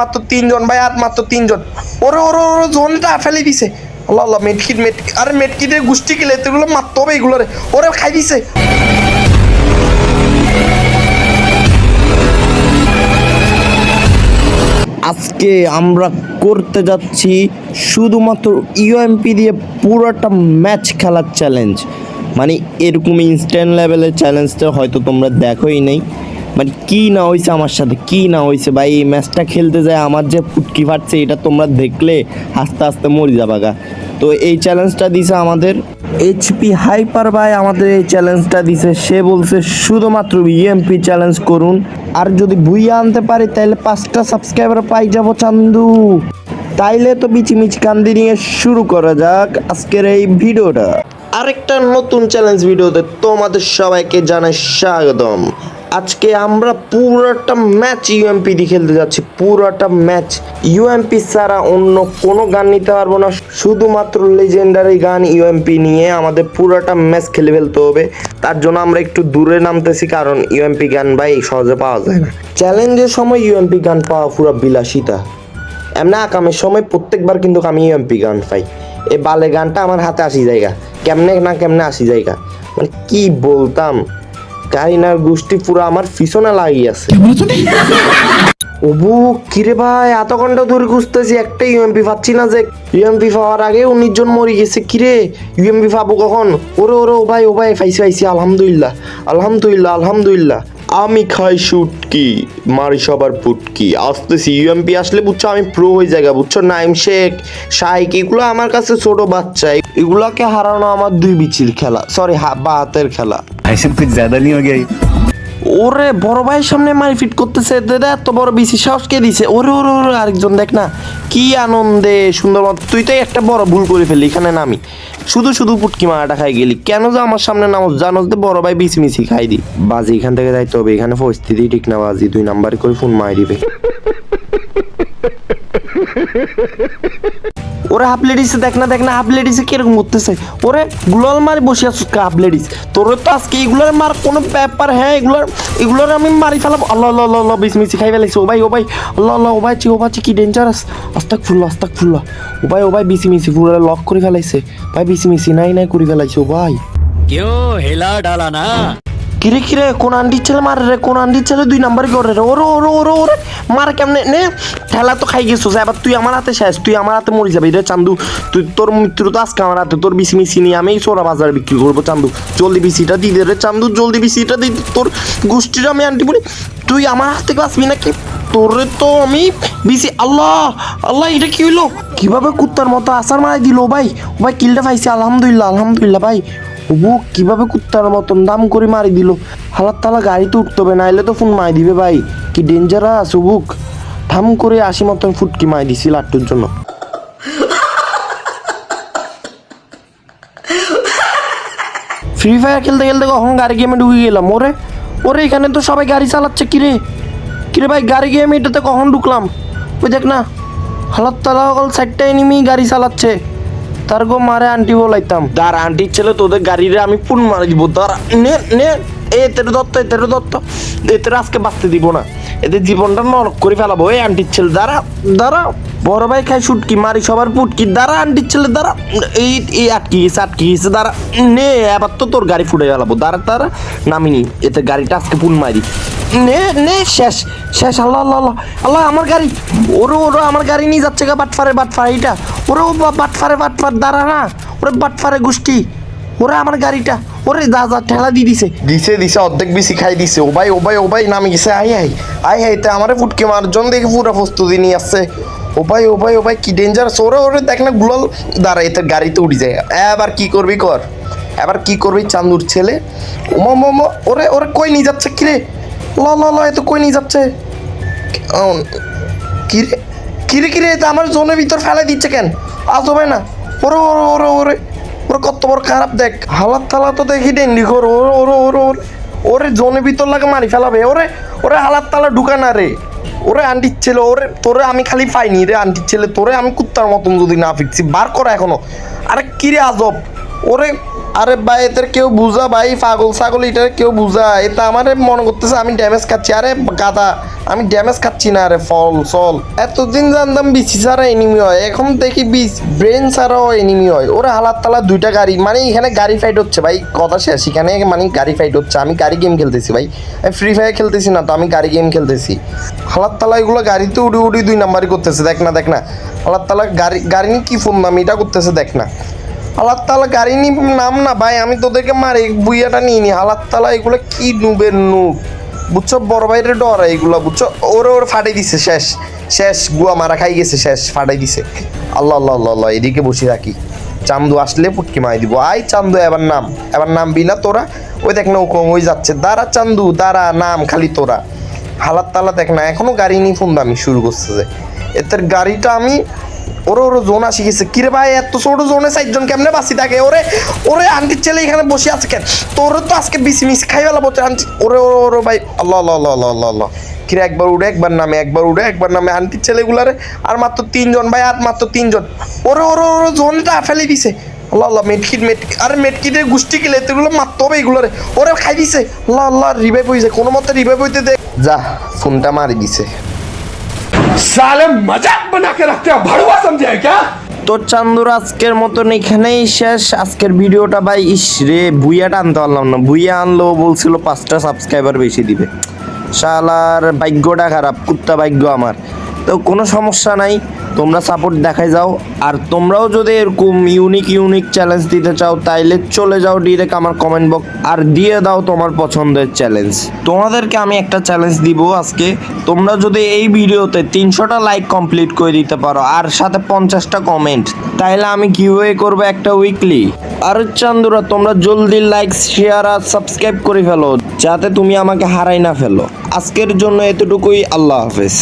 মাত্র তিনজন ভাই, আর মাত্র তিনজন। ওরে ওরে ওরে, জোনটা ফেলে দিছে। আল্লাহ আল্লাহ, মেটকিট মেটকিট। আরে, মেটকিটের গোষ্ঠী কিলে এগুলো মারতে হবে এগুলো রে। ওরে, খাই দিছে। আজকে আমরা করতে যাচ্ছি শুধুমাত্র ইউএমপি দিয়ে পুরোটা ম্যাচ খেলার চ্যালেঞ্জ মানে এরকম ইনস্ট্যান্ট লেভেলের চ্যালেঞ্জটা হয়তো তোমরা দেখোই নাই। মানে কি না হয়েছে আমার সাথে? কি না হয়েছে ভাই, এই ম্যাচটা খেলতে যায়, আমার যে ফুটকি ফাটছে, এটা তোমরা দেখলে আস্তে আস্তে মরে যাবা গা। তো এই চ্যালেঞ্জটা দিছে আমাদের এইচপি হাইপার ভাই, আমাদের এই চ্যালেঞ্জটা দিছে। সে বলছে, শুধুমাত্র ইএমপি চ্যালেঞ্জ করুন। আর যদি ভুইয়া আনতে পারি তাহলে পাঁচটা সাবস্ক্রাইবার পাই যাব চান্দু। তাইলে তো বিচিমিচি কান্দি নিয়ে শুরু করা যাক আজকের এই ভিডিওটা। আরেকটা নতুন চ্যালেঞ্জ ভিডিওতে তোমাদের সবাইকে জানাই স্বাগতম। আজকে আমরা পুরোটা ম্যাচ ইউএমপি দিয়ে খেলতে যাচ্ছি। পুরোটা ম্যাচ ইউএমপি ছাড়া অন্য কোনো গান নিতে পারব না। শুধুমাত্র লেজেন্ডারি গান ইউএমপি নিয়ে আমাদের পুরোটা ম্যাচ খেলে ফেলতে হবে। তার জন্য আমরা একটু দূরে নামতেছি, কারণ ইউএমপি গান ভাই সহজে পাওয়া যায় না। চ্যালেঞ্জের সময় ইউএমপি গান পাওয়া পুরো বিলাসিতা। এমনি আকামের সময় প্রত্যেকবার কিন্তু আমি ইউএমপি গান পাই। এই বালে গানটা আমার হাতে আসি জায়গা। কেমনে না কেমনে আসি জায়গা। মানে কি বলতাম? কাহিনার গোষ্ঠী পুরো আমার পিছনে লাগিয়ে আছে। ওবু কিরে ভাই এত ঘন্টা ধরে খুঁজতেছি একটা ইউএমপি পাচ্ছি না যে ইউএমপি পাওয়ার আগে উনিশ জন মরে গেছে কিরে ইউএমপি পাবো কখন ওরে ওরে ও ভাই ও ভাই পাইছি পাইছি আলহামদুলিল্লাহ আলহামদুলিল্লাহ আলহামদুলিল্লাহ আমি খাই শুটকি মারি সবার পুটকি আসতেছি ইউএমপি আসলে বুঝছো আমি প্রো হয়ে জায়গা বুঝছো নাইম শেখ শাইক এগুলো আমার কাছে ছোট বাচ্চা এগুলাকে হারানো আমার দুই বিচির খেলা সরি বা হাতের খেলা ऐसे कुछ ज्यादा नहीं हो गया ये? ওরে বড় ভাইয়ের সামনে মারি ফিট করতেছে দাদা এত বড় বিসি সাহস কে দিছে? ওরে ওরে ওরে আরেকজন দেখ না, কি আনন্দে সুন্দর তুই তো একটা বড় ভুল করে ফেললি, এখানে নামি। শুধু শুধু পুটকি মারাটা খাই গেলি। কেন যে আমার সামনে নামো জানোস যে বড় ভাই বিসি মিসি খাই দি। বাজি এখান থেকে যাইতে হবে, এখানে পরিস্থিতি ঠিক না, বাজি। দুই নাম্বারে করে ফোন মারি দিবে। ওরে হাফ লেডিস, দেখ না দেখ না, হাফ লেডিস কীরকম করতেছে ওরে গুলাল মারি বসে কা, হাফ লেডিস? তোর তো আজকে এগুলোর মার কোনো ব্যাপার হ্যাঁ এগুলোর এগুলোর আমি মারি ফেলাম। আল্লাহ আল্লাহ আল্লাহ আল্লাহ বিশ মিছি খাই ফেলাইছি ও ভাই ও ভাই, আল্লাহ আল্লাহ, ও ভাই ও ভাই কি ডেঞ্জারাস আস্তাক ফুল্লা আস্তাক ফুল্লা ও ভাই ও ভাই বিসি মিছি পুরো লক করে ফেলাইছে। ভাই বিসি মিছি নাই নাই, করে ফেলাইছে, ও ভাই। কেউ হেলা ডালা না। কিরে কিরে, কোন আন্টির ছেলে? মারে রে, কোন আন্টির ছেলে? দুই নাম্বার করে রে? ওরে ওরে ওরে ওরে। মার কেমনে? নে, ঠেলা তো খাই গেছিস এবার তুই আমার হাতে শেষ, তুই আমার হাতে মরে যাবি। রে চান্দু, তুই তোর মৃত্যু তো আজকে আমার হাতে, তোর বিসি মিসি নিয়ে আমি সোরা বাজারে বিক্রি করব, চান্দু। জলদি বিসিটা দি দে রে চান্দু, জলদি বিসিটা দি দে। তোর গোষ্ঠীটা আমি আন্টি বলি, তুই আমার হাতে বাঁচবি নাকি? তোরে তো আমি বিসি, আল্লাহ আল্লাহ, এটা কি হইল? কীভাবে কুত্তার মতো আসার মারাই দিল ভাই? ও ভাই, কিলটা পাইছি, আলহামদুলিল্লাহ আলহামদুলিল্লাহ ভাই। ওবু কীভাবে কুত্তার মতন দাম করে মারি দিল? হালাত তালা গাড়িতে উঠতে হবে, নাইলে তো ফোন মাই দিবে ভাই। কি ডেঞ্জারাস উবুক ঠাম করে আশি মতন ফুটকি মাই দিছি লাট্টুর জন্য। ফ্রি ফায়ার খেলতে খেলতে কখন গাড়ি গেমে ঢুকে গেলাম, ওরে? ওরে, এখানে তো সবাই গাড়ি চালাচ্ছে কিরে? কিরে ভাই, গাড়ি গেমে এটাতে কখন ঢুকলাম? ওই দেখ না হালাত তালা সাইডটা এনিমি গাড়ি চালাচ্ছে। তার গো মারে আন্টি বলাইতাম। তার আন্টির ছেলে, তোদের গাড়িরে আমি পুন মারি দিব। তার নে নে। এ তেরে দত্ত এ তেরে দত্ত এদের আজকে বাঁচতে দিব না। এদের জীবনটা নরক করে ফেলাবো। এই আন্টির ছেলে, দাঁড়া দাঁড়া। বড় ভাই খাই শুটকি, মারি সবার পুটকি। দাঁড়া আন্টির ছেলে, দাঁড়া। এই এই আটকি গেছে আটকি গেছে, দাঁড়া। নে, এবার তো তোর গাড়ি ফুটে গেলাবো দাঁড়া দাঁড়া। নামিনি, এতে গাড়িটা আজকে পুন মারি। নে নে, শেষ শেষ, আল্লাহ আল্লাহ আল্লাহ আল্লাহ, আমার গাড়ি, ওরে ওরে, আমার গাড়ি নিয়ে যাচ্ছে গা বাটফারে বাটফারে, এইটা। ওরে, ও বা- বাটফারে, বাটফার দাঁড়া না, ওরে, বাটফারে গোষ্ঠী। ওরে, আমার গাড়িটা, ওরে, যা যা, ঠেলা দিয়ে দিছে। দিছে দিছে, অর্ধেক বেশি খাই দিছে। ও ভাই ও ভাই ও ভাই, নামি গেছে, আই আই আই আই, তে আমারে ফুটকে মার জন দেখে পুরো প্রস্তুতি নিয়ে আসছে। ও ভাই ও ভাই ও ভাই, কি ডেঞ্জারাস ওরে ওরে, দেখ না, গুলাল দাঁড়া এতে গাড়িতে উঠে যায়। এবার কি করবি কর? এবার কি করবি, চান্দুর ছেলে? ওমা মোমো ওরে ওরে, কই নিয়ে যাচ্ছে কিরে ল ল ল, এ তো কই নিয়ে যাচ্ছে? কিরে কিরে কিরে এটা আমার জোনের ভিতর ফেলে দিচ্ছে কেন? আজ হবে না। ওরে ওরে ওরে ওরে ওরে কত বড় খারাপ দেখ। হালাত তালা তো দেখি ডেন্ডি কর ওরে ওরে ওরে ওরে ওরে জোনের ভিতর লাগে মারি ফেলাবে। ওরে ওরে হালাত তালা ঢুকা না রে। ওরে আন্টির ছেলে, ওরে, তোরে আমি খালি পাইনি রে আন্টির ছেলে। তোরে আমি কুত্তার মতন যদি না ফিরছি, বার করা এখনও। আরে কিরে আজব। ওরে, আরে ভাই, এদের কেউ বুঝা ভাই, পাগল ছাগল এটার কেউ বুঝা। এটা আমার মনে করতেছে আমি ড্যামেজ খাচ্ছি। আরে গাদা আমি ড্যামেজ খাচ্ছি না আরে ফল সল এতদিন জানতাম বিসি ছাড়া এনিমি হয়, এখন দেখি বিস ব্রেন ছাড়াও এনিমি হয়। ওরা, হালাত তালা, দুইটা গাড়ি মানে এখানে গাড়ি ফাইট হচ্ছে ভাই, কথা শেষ। এখানে মানে গাড়ি ফাইট হচ্ছে, আমি গাড়ি গেম খেলতেছি ভাই। ফ্রি ফায়ার খেলতেছি না তো, আমি গাড়ি গেম খেলতেছি। হালাত তালা, এগুলো গাড়িতে উড়ি উড়ি দুই নাম্বারই করতেছে, দেখ না দেখ না। হালাত তালা, গাড়ি গাড়ি নিয়ে কী ফোন নাম এটা করতেছে, দেখ না। হালাত তালা গাড়ি নি নাম না ভাই, আমি তোদেরকে মারি বুইয়াটা নিয়ে নি। হালাত তালা এগুলো কি নুবের নুব? বুঝছ, বড় বাইরে ডর এগুলো, বুঝছ? ওরে ওরে ফাটাই দিছে, শেষ। শেষ, গুয়া মারা খাই গেছে, শেষ, ফাটাই দিছে। আল্লাহ আল্লাহ আল্লাহ আল্লাহ, এদিকে বসে থাকি। চান্দু আসলে পুটকি মাই দিব। আই চান্দু, এবার নাম। এবার নাম বিনা তোরা। ওই দেখ না ওকম ওই যাচ্ছে। দাঁড়া চান্দু, দাঁড়া, নাম খালি তোরা। হালাত তালা দেখ না, এখনও গাড়ি নিয়ে ফোন দামি শুরু করছে যে। এদের গাড়িটা আমি ওরে ওরে জোন আসি গেছে। কিরে ভাই, এত ছোট জোনে চারজন কেমনে বাসি থাকে ওরে ওরে আন্টির ছেলে এখানে বসে আছে কেন? তোর তো আজকে বিসি মিস খাই বেলা বলছে আন্টি। ওরে ওরে ওরে ভাই, আল্লাহ আল্লাহ আল্লাহ আল্লাহ আল্লাহ কিরে, একবার উড়ে, একবার নামে, একবার উড়ে, একবার নামে আন্টির ছেলেগুলারে। আর মাত্র তিনজন ভাই, আর মাত্র তিনজন। ওরে ওরে ওরে, জোনটা ফেলে দিছে। আল্লাহ আল্লাহ, মেটকিট মেটকিট। আরে, মেটকিটের গুষ্টি কিলে এগুলো মারতে হবে এগুলোরে। ওরে, খাই দিছে। আল্লাহ আল্লাহ রিভাইভ হয়েছে কোনো মতে রিভাইভ হইতে দে যা, ফোনটা মারি দিছে। साले मजाक बना के रखते हो भड़ुआ समझे है क्या তো চান্দুর আজকের মতন এখানেই শেষ আজকের ভিডিওটা ভাই ইস রে ভুইয়াটা আনতে পারলাম না ভুইয়া আনলেও বলছিল পাঁচটা সাবস্ক্রাইবার বেশি দিবে শালার ভাগ্যটা খারাপ কুত্তা ভাগ্য আমার তো কোনো সমস্যা নাই, তোমরা সাপোর্ট দেখাই যাও। আর তোমরাও যদি এরকম ইউনিক ইউনিক চ্যালেঞ্জ দিতে চাও, তাইলে চলে যাও ডিরেক্ট আমার কমেন্ট বক্স আর দিয়ে দাও তোমার পছন্দের চ্যালেঞ্জ তোমাদেরকে আমি একটা চ্যালেঞ্জ দিব আজকে। তোমরা যদি এই ভিডিওতে তিনশোটা লাইক কমপ্লিট করে দিতে পারো, আর সাথে পঞ্চাশটা কমেন্ট তাইলে আমি কিউএ করব একটা উইকলি আর চান্দুরা, তোমরা জলদি লাইক শেয়ার আর সাবস্ক্রাইব করে ফেলো, যাতে তুমি আমাকে হারাই না ফেলো। আজকের জন্য এতটুকুই, আল্লাহ হাফেজ।